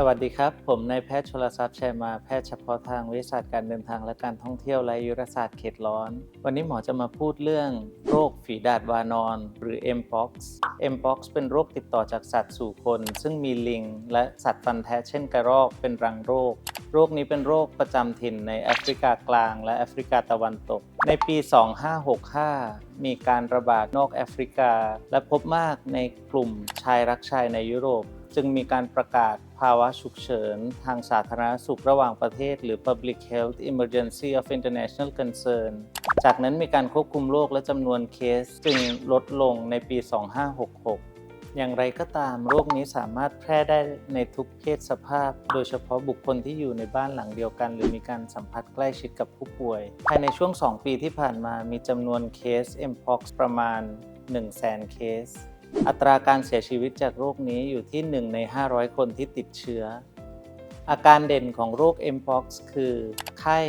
สวัสดีครับ ผมนายแพทย์ชลทรัพย์ชัยมาแพทย์เฉพาะทางวิทยาศาสตร์การเดินทางและการท่องเที่ยวและยุรศาสตร์เขตร้อน วันนี้หมอจะมาพูดเรื่องโรคฝีดาษวานอนหรือ Mpox Mpox เป็นโรคติดต่อจากสัตว์สู่คน ซึ่งมีลิง และสัตว์ฟันแทะเช่นกระรอกเป็นรังโรค โรคนี้เป็นโรคประจำถิ่นในแอฟริกากลาง และแอฟริกาตะวันตก ในปี 2565 มีการระบาดนอกแอฟริกา และพบมากในกลุ่มชายรักชายในยุโรป จึงมีการประกาศภาวะฉุกเฉิน ทางสาธารณสุขระหว่างประเทศ หรือ Public Health Emergency of International Concern จากนั้นมีการควบคุมโรคและจำนวนเคสจึงลดลงในปี 2566 อย่างไรก็ตามโรคนี้สามารถแพร่ได้ในทุกเพศสภาพ โดยเฉพาะบุคคลที่อยู่ในบ้านหลังเดียวกัน หรือมีการสัมผัสใกล้ชิดกับผู้ป่วย ภายในช่วง 2 ปีที่ผ่านมามีจำนวนเคส Mpox ประมาณ 100,000เคส อัตราการเสียชีวิตจากโรคนี้อยู่ที่ 1 ใน 500 คนที่ติดเชื้อ อาการเด่นของโรค Mpox คือไข้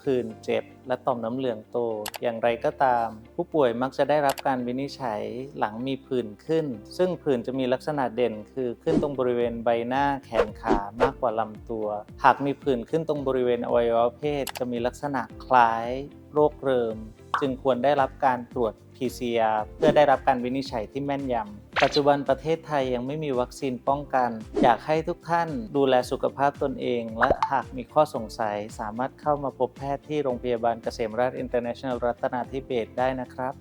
ผื่นเจ็บ และต่อมน้ำเหลืองโต อย่างไรก็ตาม ผู้ป่วยมักจะได้รับการวินิจฉัยหลังมีผื่นขึ้น ซึ่งผื่นจะมีลักษณะเด่นคือขึ้นตรงบริเวณใบหน้าแขนขามากกว่าลำตัว หากมีผื่นขึ้นตรงบริเวณอวัยวะเพศ จะมีลักษณะคล้าย โรคเริม จึงควรได้รับการตรวจ PCR เพื่อได้รับการวินิจฉัยที่แม่นยำ ปัจจุบันประเทศไทยยังไม่มีวัคซีนป้องกัน อยากให้ทุกท่านดูแลสุขภาพตนเอง และหากมีข้อสงสัยสามารถเข้ามาพบแพทย์ที่โรงพยาบาลเกษมราชอินเตอร์เนชั่นแนลรัตนาธิเบศได้นะครับ